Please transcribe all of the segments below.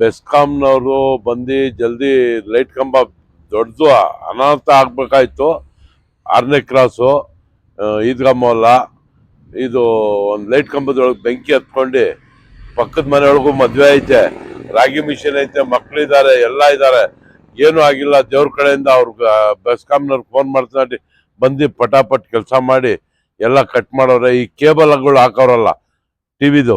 ಬೆಸ್ಕಾಂನವರು ಬಂದು ಜಲ್ದಿ ಲೈಟ್ ಕಂಬ ದೊಡ್ಡದು ಅನಾಹುತ ಆಗ್ಬೇಕಾಯ್ತು. ಆರನೇ ಕ್ರಾಸು ಈದ್ಗಾ ಮೊಲ್ಲ ಇದು ಒಂದು ಲೈಟ್ ಕಂಬದೊಳಗೆ ಬೆಂಕಿ ಹತ್ಕೊಂಡು ಪಕ್ಕದ ಮನೆಯೊಳಗೂ ಮದುವೆ ಐತೆ. ರಾಗಿ ಮಿಷನ್ ಐತೆ ಮಕ್ಕಳಿದ್ದಾರೆ ಎಲ್ಲ ಇದ್ದಾರೆ ಏನೂ ಆಗಿಲ್ಲ. ದೇವ್ರ ಕಡೆಯಿಂದ ಅವ್ರಿಗೆ ಬೆಸ್ಕಾಂನವ್ರಿಗೆ ಫೋನ್ ಮಾಡ್ತಾರೆ ಬಂದು ಪಟಾಪಟ್ ಕೆಲಸ ಮಾಡಿ ಎಲ್ಲ ಕಟ್ ಮಾಡೋರೆ. ಈ ಕೇಬಲ್ಗಳು ಹಾಕೋರಲ್ಲ, ಟಿವಿದು.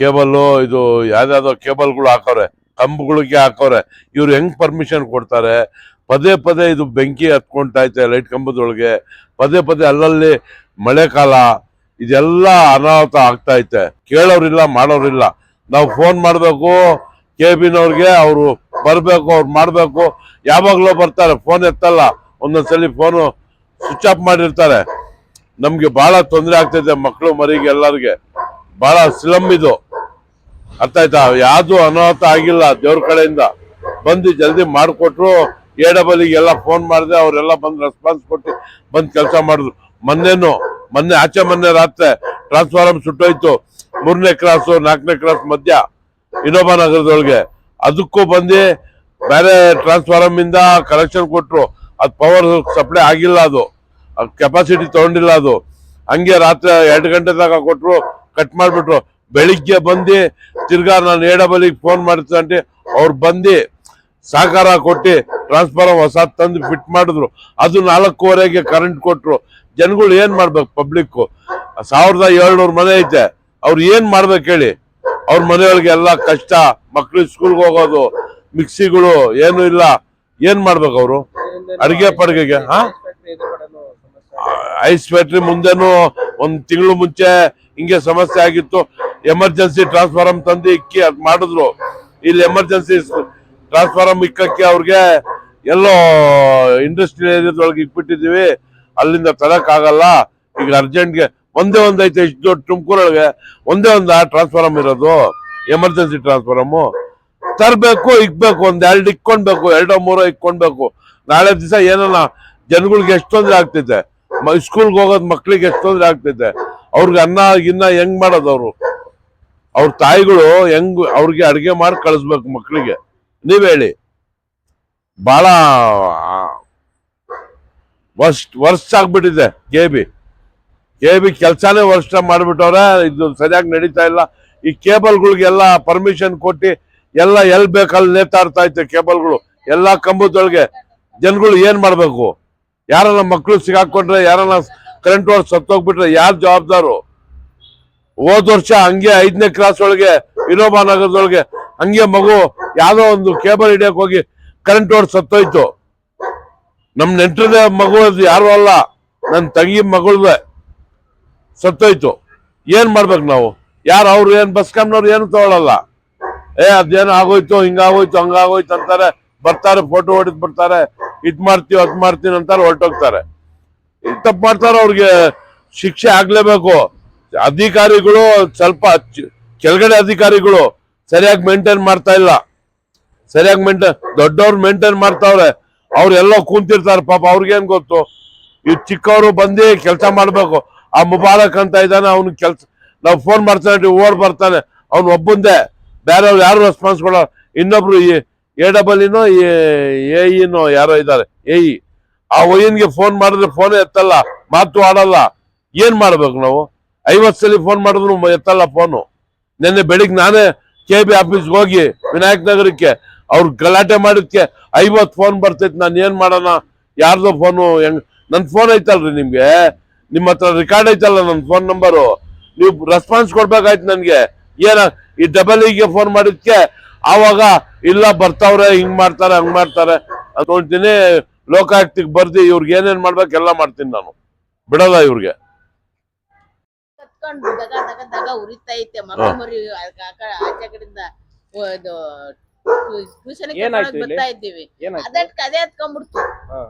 ಕೇಬಲ್ಲು, ಇದು ಯಾವ್ದಾವ್ದೋ ಕೇಬಲ್ಗಳು ಹಾಕೋರೆ, ಕಂಬಗಳಿಗೆ ಹಾಕೋರೆ, ಇವ್ರು ಹೆಂಗ್ ಪರ್ಮಿಷನ್ ಕೊಡ್ತಾರೆ? ಪದೇ ಪದೇ ಇದು ಬೆಂಕಿ ಹತ್ಕೊಂತೈತೆ ಲೈಟ್ ಕಂಬದೊಳಗೆ. ಪದೇ ಪದೇ ಅಲ್ಲಲ್ಲಿ ಮಳೆಕಾಲ ಇದೆಲ್ಲ ಅನಾಹುತ ಆಗ್ತಾ ಐತೆ. ಕೇಳೋರಿಲ್ಲ, ಮಾಡೋರಿಲ್ಲ. ನಾವು ಫೋನ್ ಮಾಡಬೇಕು ಕೆ ಬಿನವ್ರಿಗೆ ಅವರು ಬರಬೇಕು, ಅವ್ರು ಮಾಡಬೇಕು. ಯಾವಾಗಲೂ ಬರ್ತಾರೆ ಫೋನ್ ಎತ್ತಲ್ಲ. ಒಂದೊಂದ್ಸಲಿ ಫೋನು ಸ್ವಿಚ್ ಆಫ್ ಮಾಡಿರ್ತಾರೆ. ನಮಗೆ ಬಹಳ ತೊಂದರೆ ಆಗ್ತೈತೆ ಮಕ್ಕಳು ಮರಿಗೆ ಎಲ್ಲರಿಗೆ ಬಹಳ ಸ್ಲಮ್ ಇದು. ಅರ್ಥ ಆಯ್ತಾ? ಯಾವ್ದು ಅನಾಹುತ ಆಗಿಲ್ಲ. ದೇವ್ರ ಕಡೆಯಿಂದ ಬಂದು ಜಲ್ದಿ ಮಾಡಿಕೊಟ್ರು. ಎ ಡಬಲ್ಗೆ ಎಲ್ಲ ಫೋನ್ ಮಾಡಿದೆ, ಅವರೆಲ್ಲ ಬಂದು ರೆಸ್ಪಾನ್ಸ್ ಕೊಟ್ಟು ಬಂದು ಕೆಲಸ ಮಾಡಿದ್ರು. ಮೊನ್ನೆನು, ಮೊನ್ನೆ, ಆಚೆ ಮೊನ್ನೆ ರಾತ್ರಿ ಟ್ರಾನ್ಸ್ಫಾರಮ್ ಸುಟ್ಟೋಯ್ತು. ಮೂರನೇ ಕ್ರಾಸು ನಾಲ್ಕನೇ ಕ್ರಾಸ್ ಮಧ್ಯ ಇನ್ನೊಬ್ಬ ನಗರದೊಳಗೆ. ಅದಕ್ಕೂ ಬಂದು ಬೇರೆ ಟ್ರಾನ್ಸ್ಫಾರಮ್ ಇಂದ ಕಲೆಕ್ಷನ್ ಕೊಟ್ರು. ಅದು ಪವರ್ ಸಪ್ಲೈ ಆಗಿಲ್ಲ ಅದು. ಕೆಪಾಸಿಟಿ ತಗೊಂಡಿಲ್ಲ ಅದು. ಹಂಗೆ ರಾತ್ರಿ ಎರಡು ಗಂಟೆ ತನಕ ಕೊಟ್ರು ಕಟ್ ಮಾಡ್ಬಿಟ್ರು. ಬೆಳಿಗ್ಗೆ ಬಂದು ತಿರ್ಗಾ ನಾನು ಡಬಲಿಗೆ ಫೋನ್ ಮಾಡ್ತಂటే ಅವ್ರು ಬಂದು ಸಹಕಾರ ಕೊಟ್ಟು ಟ್ರಾನ್ಸ್ಫಾರಮ್ ಹೊಸ ತಂದು ಫಿಟ್ ಮಾಡಿದ್ರು. ಅದು ನಾಲ್ಕೂವರೆಗೆ ಕರೆಂಟ್ ಕೊಟ್ಟರು ಜನಗಳು ಏನು ಮಾಡ್ಬೇಕು ಪಬ್ಲಿಕ್ ಸಾವಿರದ ಏಳ್ನೂರು ಮನೆ ಐತೆ. ಅವ್ರು ಏನು ಮಾಡ್ಬೇಕು ಹೇಳಿ? ಅವ್ರ ಮನೆಯೊಳಗೆ ಎಲ್ಲ ಕಷ್ಟ, ಮಕ್ಳು ಸ್ಕೂಲ್ಗೆ ಹೋಗೋದು, ಮಿಕ್ಸಿಗಳು ಏನು ಇಲ್ಲ. ಏನು ಮಾಡ್ಬೇಕು ಅವರು? ಅಡುಗೆ ಪಡಿಗೆಗೆ, ಹಾ? ಐಸ್ ಫ್ಯಾಕ್ಟ್ರಿ ಮುಂದೆನು ಒಂದು ತಿಂಗಳು ಮುಂಚೆ ಹಿಂಗೆ ಸಮಸ್ಯೆ ಆಗಿತ್ತು. ಎಮರ್ಜೆನ್ಸಿ ಟ್ರಾನ್ಸ್ಫಾರ್ಮ್ ತಂದು ಇಕ್ಕಿ ಅದ್ ಮಾಡಿದ್ರು. ಇಲ್ಲಿ ಎಮರ್ಜೆನ್ಸಿ ಟ್ರಾನ್ಸ್ಫಾರಮ್ ಇಕ್ಕಕ್ಕೆ ಅವ್ರಿಗೆ ಎಲ್ಲೋ ಇಂಡಸ್ಟ್ರಿ ಏರಿಯಾದೊಳಗೆ ಇಕ್ಬಿಟ್ಟಿದೀವಿ ಅಲ್ಲಿಂದ ತರಕ್ ಆಗಲ್ಲ. ಈಗ ಅರ್ಜೆಂಟ್ಗೆ ಒಂದೇ ಒಂದ್ ಐತೆ, ಇಷ್ಟು ದೊಡ್ಡ ತುಮಕೂರೊಳಗೆ ಒಂದೇ ಒಂದ್ ಟ್ರಾನ್ಸ್ಫಾರಮ್ ಇರೋದು, ಎಮರ್ಜೆನ್ಸಿ ಟ್ರಾನ್ಸ್ಫಾರಮ್. ತರಬೇಕು, ಇಕ್ಬೇಕು, ಒಂದ್ ಎರಡು ಇಕ್ಕೊಂಡ್ಬೇಕು, ಎರಡೋ ಮೂರೋ ಇಕ್ಕೊಂಡ್ಬೇಕು. ನಾಳೆ ದಿವಸ ಏನನ್ನ, ಜನಗಳಿಗೆ ಎಷ್ಟು ತೊಂದ್ರೆ ಆಗ್ತೈತೆ ಸ್ಕೂಲ್ಗೆ ಹೋಗೋದು ಮಕ್ಳಿಗೆ ಎಷ್ಟು ತೊಂದ್ರೆ ಆಗ್ತೈತೆ ಅವ್ರಿಗೆ ಅನ್ನ, ಗಿನ್ನ ಹೆಂಗ್ ಮಾಡೋದು ಅವರು? ಅವ್ರ ತಾಯಿಗಳು ಹೆಂಗ್ ಅವ್ರಿಗೆ ಅಡಿಗೆ ಮಾಡಿ ಕಳಿಸ್ಬೇಕು ಮಕ್ಕಳಿಗೆ ನೀವ್ ಹೇಳಿ. ಬಹಳ ವರ್ಷ ವರ್ಷ ಆಗ್ಬಿಟ್ಟಿದೆ ಕೆ ಬಿ ಕೆ ಬಿ ಕೆಲಸನೇ ವರ್ಷ ಮಾಡ್ಬಿಟ್ಟವ್ರೆ, ಇದು ಸರಿಯಾಗಿ ನಡೀತಾ ಇಲ್ಲ. ಈ ಕೇಬಲ್ಗಳಿಗೆಲ್ಲ ಪರ್ಮಿಷನ್ ಕೊಟ್ಟು ಎಲ್ಲ ಎಲ್ ಬೇಕಲ್ಲಿ ನೇತಾಡ್ತಾ ಇತ್ತು ಕೇಬಲ್ಗಳು? ಎಲ್ಲಾ ಕಂಬದೊಳಗೆ ಜನಗಳು ಏನ್ ಮಾಡ್ಬೇಕು? ಯಾರನ್ನ ಮಕ್ಕಳು ಸಿಗಾಕೊಂಡ್ರೆ, ಯಾರನ್ನ ಕರೆಂಟ್ ಹೊಡ್ ಸತ್ತೋಗ್ಬಿಟ್ರೆ, ಯಾರು ಜವಾಬ್ದಾರು? ಹೋದ್ ವರ್ಷ ಹಂಗೆ ಐದನೇ ಕ್ಲಾಸ್ ಒಳಗೆ, ವಿನೋಬಾ ನಗರದೊಳಗೆ ಹಂಗೆ ಮಗು ಯಾವ್ದೋ ಒಂದು ಕೇಬಲ್ ಹಿಡಿಯಕ್ ಹೋಗಿ ಕರೆಂಟ್ ಓಡ್ ಸತ್ತೋಯ್ತು. ನಮ್ ನೆಂಟ್ರದೇ ಮಗು ಅದು ಯಾರು ಅಲ್ಲ ನನ್ನ ತಂಗಿ ಮಗಳ್ದೆ ಸತ್ತೋಯ್ತು. ಏನ್ ಮಾಡ್ಬೇಕು ನಾವು? ಯಾರು ಅವ್ರು ಏನ್ ಬಸ್ ಕಂಪ್ನವ್ರು ಏನು ತಗೊಳಲ್ಲ. ಏ, ಅದೇನು ಆಗೋಯ್ತು, ಹಿಂಗಾಗೋಯ್ತು, ಹಂಗಾಗೋಯ್ತು ಅಂತಾರೆ. ಬರ್ತಾರೆ ಫೋಟೋ ಹೊಡೆದ್ ಬರ್ತಾರೆ. ಇದ್ ಮಾಡ್ತೀವಿ, ಅದ್ ಮಾಡ್ತೀನಿ ಅಂತಾರೆ, ಹೊರಟೋಗ್ತಾರೆ. ತಪ್ಪು ಮಾಡ್ತಾರ ಅವ್ರಿಗೆ ಶಿಕ್ಷೆ ಆಗ್ಲೇಬೇಕು. ಅಧಿಕಾರಿಗಳು ಸ್ವಲ್ಪ ಕೆಳಗಡೆ ಅಧಿಕಾರಿಗಳು ಸರಿಯಾಗಿ ಮೇಂಟೈನ್ ಮಾಡ್ತಾ ಇಲ್ಲ. ಸರಿಯಾಗಿ ಮೇಂಟೈನ್ ದೊಡ್ಡವ್ರು ಮೇಂಟೈನ್ ಮಾಡ್ತಾವ್ರೆ. ಅವ್ರು ಎಲ್ಲೋ ಕೂತಿರ್ತಾರೆ, ಪಾಪ ಅವ್ರಿಗೇನ್ ಗೊತ್ತು? ಈ ಚಿಕ್ಕವರು ಬಂದು ಕೆಲಸ ಮಾಡ್ಬೇಕು. ಆ ಮುಬಾರಕ್ ಅಂತ ಇದ್ದಾನೆ ಅವ್ನ ಕೆಲ್ಸ ನಾವು ಫೋನ್ ಮಾಡ್ತಾನೆ ಓಡ್ ಬರ್ತಾನೆ. ಅವ್ನು ಒಬ್ಬಂದೇ. ಬೇರೆಯವ್ರು ಯಾರು ರೆಸ್ಪಾನ್ಸ್ ಕೊಡೋ ಇನ್ನೊಬ್ರು ಎ ಡಬಲ್ ಇನೋ ಎ ಇನೋ ಯಾರೋ ಇದ್ದಾರೆ ಎ ಇ ಆ ಒಯ್ಯನ್ಗೆ ಫೋನ್ ಮಾಡಿದ್ರೆ ಫೋನ್ ಎತ್ತಲ್ಲ, ಮಾತು ಆಡಲ್ಲ. ಏನ್ ಮಾಡ್ಬೇಕು ನಾವು? ಐವತ್ ಸಲ ಫೋನ್ ಮಾಡಿದ್ರು ಎತ್ತಲ್ಲ ಫೋನು ನಿನ್ನೆ ಬೆಳಿಗ್ಗೆ ನಾನೇ ಕೆ ಬಿ ಆಫೀಸ್ಗೆ ಹೋಗಿ ವಿನಾಯಕ್ ನಗರಕ್ಕೆ ಅವ್ರು ಗಲಾಟೆ ಮಾಡಿದ್ಕೆ ಐವತ್ತು ಫೋನ್ ಬರ್ತೈತಿ, ನಾನು ಏನ್ ಮಾಡೋಣ? ಯಾರ್ದೋ ಫೋನು ಹೆಂಗ್ ನನ್ ಫೋನ್ ಐತಲ್ರಿ ನಿಮ್ಗೆ. ನಿಮ್ಮ ಹತ್ರ ರೆಕಾರ್ಡ್ ಐತಲ್ಲ ನನ್ನ ಫೋನ್ ನಂಬರು ನೀವು ರೆಸ್ಪಾನ್ಸ್ ಕೊಡ್ಬೇಕಾಯ್ತು ನನ್ಗೆ. ಏನ ಈ ಡಬಲ್ ಇಗೆ ಫೋನ್ ಮಾಡಿದ್ಕೆ, ಆವಾಗ ಇಲ್ಲ ಬರ್ತಾವ್ರೆ, ಹಿಂಗ್ ಮಾಡ್ತಾರೆ, ಹಂಗ್ ಮಾಡ್ತಾರೆ. ಅನ್ಕೊಂತೀನಿ ಲೋಕಾಯುಕ್ತಿಗೆ ಬರ್ದಿ, ಇವ್ರಿಗೆ ಏನೇನ್ ಮಾಡ್ಬೇಕು ಎಲ್ಲ ಮಾಡ್ತೀನಿ ನಾನು. ಬಿಡಲ್ಲ ಇವ್ರಿಗೆ. ಕತ್ಕೊಂಡು ದಗ ದಗ ದಗ ಉರಿತಾ ಐತೆ ಮಕ್ಕಳು ಮರಿ ಆಚೆ ಕಡೆಯಿಂದ ಇದು ಟ್ಯೂಷನ್? ಬರ್ತಾ ಇದ್ದೀವಿ. ಅದಕ್ಕೆ ಅದೇ ಅದೇ ಹತ್ಕೊಂಡ್ಬಿಡ್ತು ಹಾ.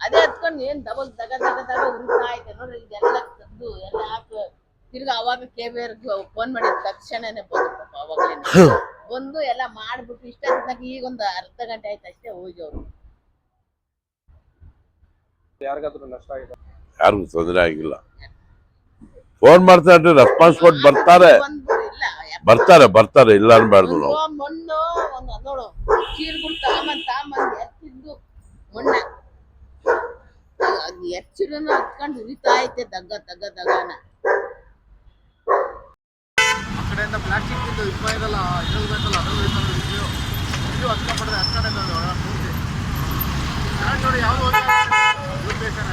ಅದೇ ಹತ್ಕೊಂಡ್ ಏನ್ ಡಬಲ್ ದಗ ದಗ ದಗ ಉರಿತಾ ಐತೆ ನೋಡ್ರಿ ಇದೆಲ್ಲ ತಂದು ಎಲ್ಲ ಹಾಕು ತಿರ್ಗಾ ಅವಾಗ ಕೇಬೇರ್ ಫೋನ್ ಮಾಡಿದ ತಕ್ಷಣನೇ ಬಂದು ಪಾಪ ಅವಾಗ್ಲೇನೆ. ಬಂದು ಎಲ್ಲ ಮಾಡ್ಬಿಟ್ಟು ಇಷ್ಟ ಈಗ ಒಂದು ಅರ್ಧ ಗಂಟೆ ಆಯ್ತು ಅಷ್ಟೇ ಹೋಗಿ ಅವ್ರು ಯಾರಿಗಾದ್ರೂ ನಷ್ಟ ಆಗಿದೆ? ಯಾರಿಗೂ ತೊಂದರೆ ಆಗಿಲ್ಲ. ಫೋನ್ ಮಾಡ್ತಾರೆ ರೆಸ್ಪಾನ್ಸ್ ಕೊಟ್ಟು ಬರ್ತಾರೆ. ಬರ್ತಾರೆ ಬರ್ತಾರೆ ಇಲ್ಲ ಅನ್ಬಾರ್ದು ನಾವು. ಮಣ್ಣು ಒಂದು ನೋಡು ಚೀಲ್ಗಳು ತಗೊಂಬಂದ್ ತಗೊಂಬಂದ್ ಎತ್ತಿದ್ದು ಮಣ್ಣ ಅದು ಎಚ್ಚಿರನ್ನ ಹತ್ಕೊಂಡು ಉರಿತಾ ಐತೆ ದಗ್ಗ ದಗ್ಗ ದಗನ ಆ ಕಡೆಯಿಂದ ಪ್ಲಾಸ್ಟಿಕ್ ಇದು ಇಪ್ಪ ಇರಲ್ಲ ಇದ್ರಲ್ಲಿ ಬೇಕಲ್ಲ ಅದ್ರಲ್ಲಿ ಬೇಕಲ್ಲ ಇದು ಇದು ಹತ್ಕೊಂಡ್ಬಿಟ್ರೆ ಹತ್ಕೊಂಡೆ ಪೂರ್ತಿ ಕರೆಂಟ್ ನೋಡಿ ಯಾವುದು ಲೊಕೇಶನ್